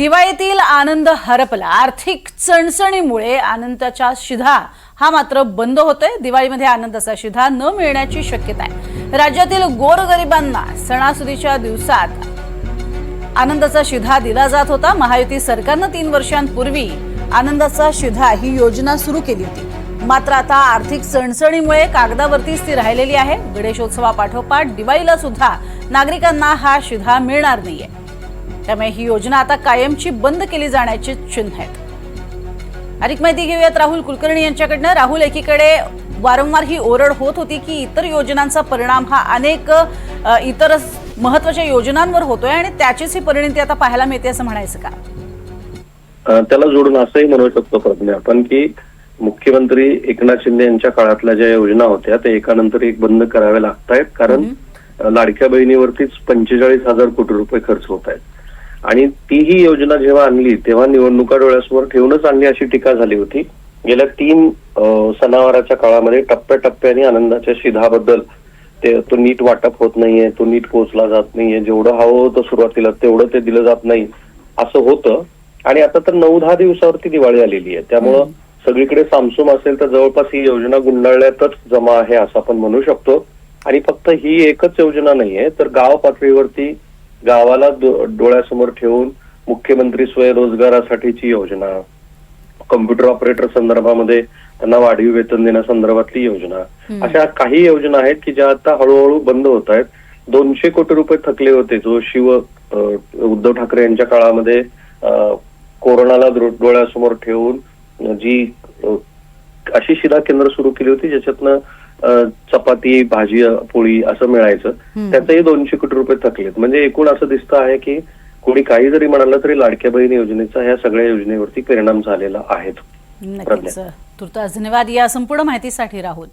दिवाळीतील आनंद हरपला. आर्थिक चणचणीमुळे आनंदाचा शिधा हा मात्र बंद होतोय. दिवाळीमध्ये आनंदाचा शिधा न मिळण्याची शक्यता आहे. राज्यातील गोरगरिबांना सणासुदीच्या दिवसात आनंदाचा शिधा दिला जात होता. महायुती सरकारनं तीन वर्षांपूर्वी आनंदाचा शिधा ही योजना सुरू केली होती. मात्र आता आर्थिक चणचणीमुळे कागदावरतीच ती राहिलेली आहे. गणेशोत्सवापाठोपाठ दिवाळीला सुद्धा नागरिकांना हा शिधा मिळणार नाहीये. त्यामुळे ही योजना आता कायमची बंद केली जाण्याची चिन्ह आहेत. अधिक माहिती घेऊयात राहुल कुलकर्णी यांच्याकडनं. राहुल एकीकडे वारंवार ही ओरड होत होती की इतर योजनांचा परिणाम हा अनेक इतर महत्त्वाच्या योजनांवर होतोय आणि त्याचीच ही परिणती आता पाहायला मिळते असं म्हणायचं का? त्याला जोडून असंही म्हणू शकतो प्रज्ञा आपण की मुख्यमंत्री एकनाथ शिंदे यांच्या काळातल्या ज्या योजना होत्या त्या एकानंतर एक बंद कराव्या लागत आहेत कारण लाडक्या बहिणीवरतीच पंचेचाळीस हजार कोटी रुपये खर्च होत आहेत आणि तीही योजना जेव्हा आणली तेव्हा निवडणुका डोळ्यासमोर ठेवूनच आणली अशी टीका झाली होती. गेल्या तीन सणावाराच्या काळामध्ये टप्प्याटप्प्याने आनंदाच्या शिधाबद्दल ते तो नीट वाटप होत नाहीये तो नीट पोहोचला जात नाहीये जेवढं हवं होतं सुरुवातीला तेवढं ते दिलं जात नाही असं होतं. आणि आता तर नऊ दहा दिवसावरती दिवाळी आलेली आहे. त्यामुळं सगळीकडे सामसूम असेल तर जवळपास ही योजना गुंडाळल्यातच जमा आहे असं आपण म्हणू शकतो. आणि फक्त ही एकच योजना नाहीये तर गाव पातळीवरती गावाला डोळ्यासमोर ठेवून मुख्यमंत्री स्वयंरोजगारासाठीची योजना कम्प्युटर ऑपरेटर संदर्भामध्ये त्यांना वाढीव वेतन देण्यासंदर्भातली योजना. अशा काही योजना आहेत की ज्या आता हळूहळू बंद होत आहेत. दोनशे कोटी रुपये थकले होते जो शिव उद्धव ठाकरे यांच्या काळामध्ये कोरोनाला डोळ्यासमोर ठेवून जी अशी शिधा केंद्र सुरू केली होती ज्याच्यातनं चपाती भाजी पोळी असं मिळायचं. त्याचंही दोनशे कोटी रुपये थकलेत. म्हणजे एकूण असं दिसतं आहे की कोणी काही जरी म्हणालं तरी लाडक्या बहीण योजनेचा ह्या सगळ्या योजनेवरती परिणाम झालेला आहे. धन्यवाद. या संपूर्ण माहितीसाठी राहुल.